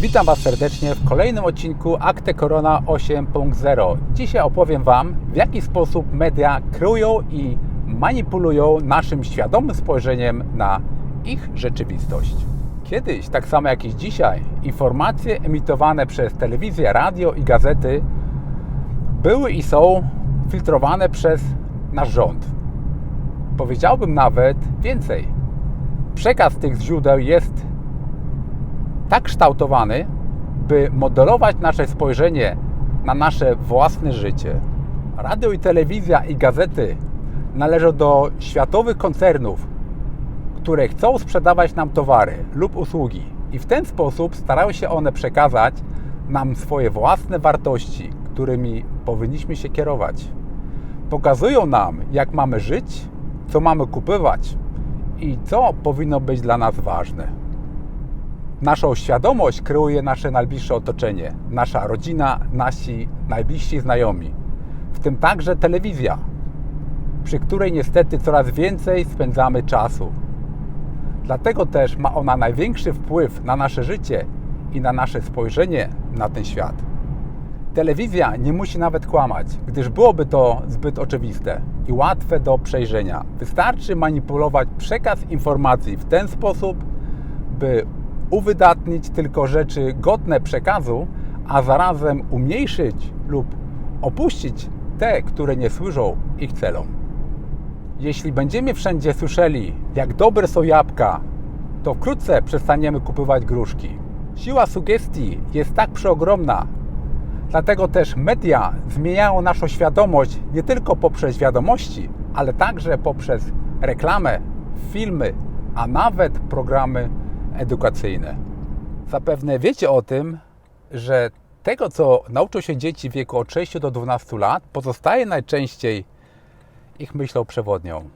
Witam Was serdecznie w kolejnym odcinku Akte Corona 8.0. Dzisiaj opowiem Wam, w jaki sposób media kryją i manipulują naszym świadomym spojrzeniem na ich rzeczywistość. Kiedyś, tak samo jak i dzisiaj, informacje emitowane przez telewizję, radio i gazety były i są filtrowane przez nasz rząd. Powiedziałbym nawet więcej. Przekaz tych źródeł jest tak kształtowany, by modelować nasze spojrzenie na nasze własne życie. Radio i telewizja i gazety należą do światowych koncernów, które chcą sprzedawać nam towary lub usługi i w ten sposób starają się one przekazać nam swoje własne wartości, którymi powinniśmy się kierować. Pokazują nam, jak mamy żyć, co mamy kupować i co powinno być dla nas ważne. Naszą świadomość kreuje nasze najbliższe otoczenie, nasza rodzina, nasi najbliżsi znajomi, w tym także telewizja, przy której niestety coraz więcej spędzamy czasu. Dlatego też ma ona największy wpływ na nasze życie i na nasze spojrzenie na ten świat. Telewizja nie musi nawet kłamać, gdyż byłoby to zbyt oczywiste i łatwe do przejrzenia. Wystarczy manipulować przekaz informacji w ten sposób, by uwydatnić tylko rzeczy godne przekazu, a zarazem umniejszyć lub opuścić te, które nie służą ich celom. Jeśli będziemy wszędzie słyszeli, jak dobre są jabłka, to wkrótce przestaniemy kupować gruszki. Siła sugestii jest tak przeogromna, dlatego też media zmieniają naszą świadomość nie tylko poprzez wiadomości, ale także poprzez reklamę, filmy, a nawet programy edukacyjne. Zapewne wiecie o tym, że tego, co nauczą się dzieci w wieku od 6 do 12 lat, pozostaje najczęściej ich myślą przewodnią.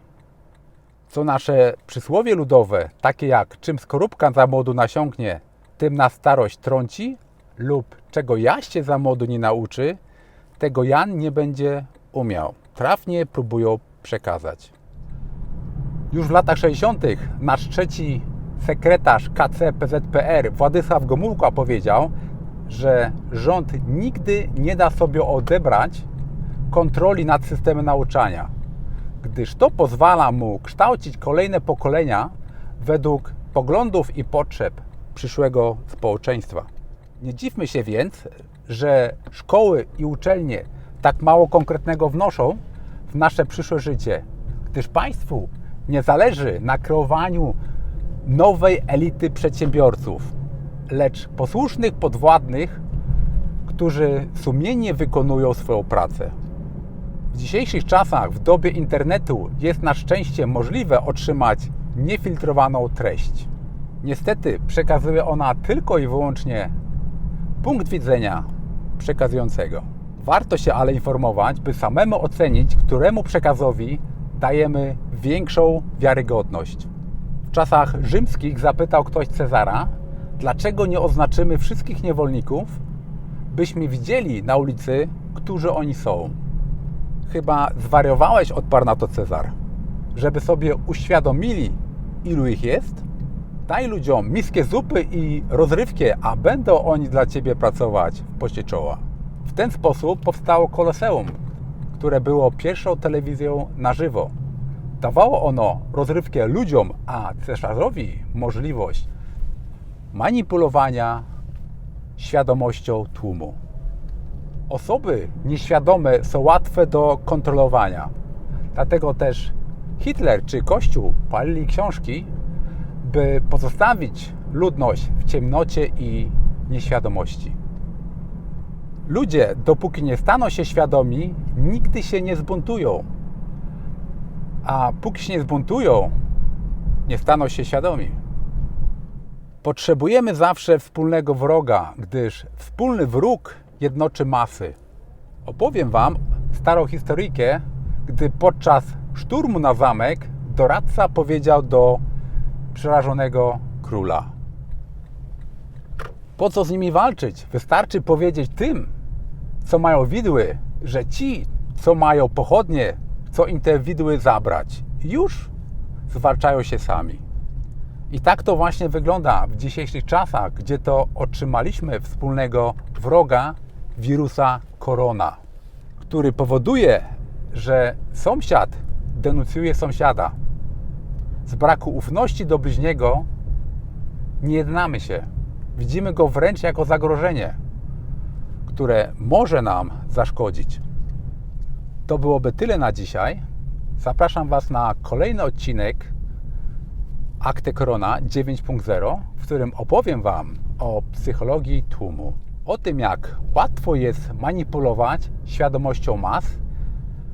Co nasze przysłowie ludowe, takie jak czym skorupka za młodu nasiąknie, tym na starość trąci, lub czego jaście za młodu nie nauczy, tego Jan nie będzie umiał. Trafnie próbują przekazać. Już w latach 60. nasz trzeci sekretarz KC PZPR Władysław Gomułka powiedział, że rząd nigdy nie da sobie odebrać kontroli nad systemem nauczania, gdyż to pozwala mu kształcić kolejne pokolenia według poglądów i potrzeb przyszłego społeczeństwa. Nie dziwmy się więc, że szkoły i uczelnie tak mało konkretnego wnoszą w nasze przyszłe życie, gdyż państwu nie zależy na kreowaniu nowej elity przedsiębiorców, lecz posłusznych podwładnych, którzy sumiennie wykonują swoją pracę. W dzisiejszych czasach, w dobie internetu, jest na szczęście możliwe otrzymać niefiltrowaną treść. Niestety przekazuje ona tylko i wyłącznie punkt widzenia przekazującego. Warto się ale informować, by samemu ocenić, któremu przekazowi dajemy większą wiarygodność. W czasach rzymskich zapytał ktoś Cezara, dlaczego nie oznaczymy wszystkich niewolników, byśmy widzieli na ulicy, którzy oni są. Chyba zwariowałeś, odparł na to Cezar. Żeby sobie uświadomili, ilu ich jest, daj ludziom miskę zupy i rozrywkę, a będą oni dla Ciebie pracować w pocie czoła. W ten sposób powstało Koloseum, które było pierwszą telewizją na żywo. Dawało ono rozrywkę ludziom, a cesarzowi możliwość manipulowania świadomością tłumu. Osoby nieświadome są łatwe do kontrolowania. Dlatego też Hitler czy Kościół palili książki, by pozostawić ludność w ciemnocie i nieświadomości. Ludzie, dopóki nie staną się świadomi, nigdy się nie zbuntują. A póki się nie zbuntują, nie staną się świadomi. Potrzebujemy zawsze wspólnego wroga, gdyż wspólny wróg jednoczy masy. Opowiem Wam starą historyjkę, gdy podczas szturmu na zamek doradca powiedział do przerażonego króla: Po co z nimi walczyć? Wystarczy powiedzieć tym, co mają widły, że ci, co mają pochodnie, co im te widły zabrać. Już zwalczają się sami. I tak to właśnie wygląda w dzisiejszych czasach, gdzie to otrzymaliśmy wspólnego wroga wirusa korona, który powoduje, że sąsiad denuncjuje sąsiada. Z braku ufności do bliźniego nie jednamy się. Widzimy go wręcz jako zagrożenie, które może nam zaszkodzić. To byłoby tyle na dzisiaj. Zapraszam Was na kolejny odcinek Akte Korona 9.0, w którym opowiem Wam o psychologii tłumu. O tym, jak łatwo jest manipulować świadomością mas,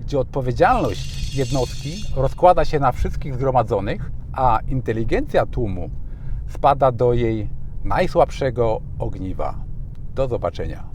gdzie odpowiedzialność jednostki rozkłada się na wszystkich zgromadzonych, a inteligencja tłumu spada do jej najsłabszego ogniwa. Do zobaczenia.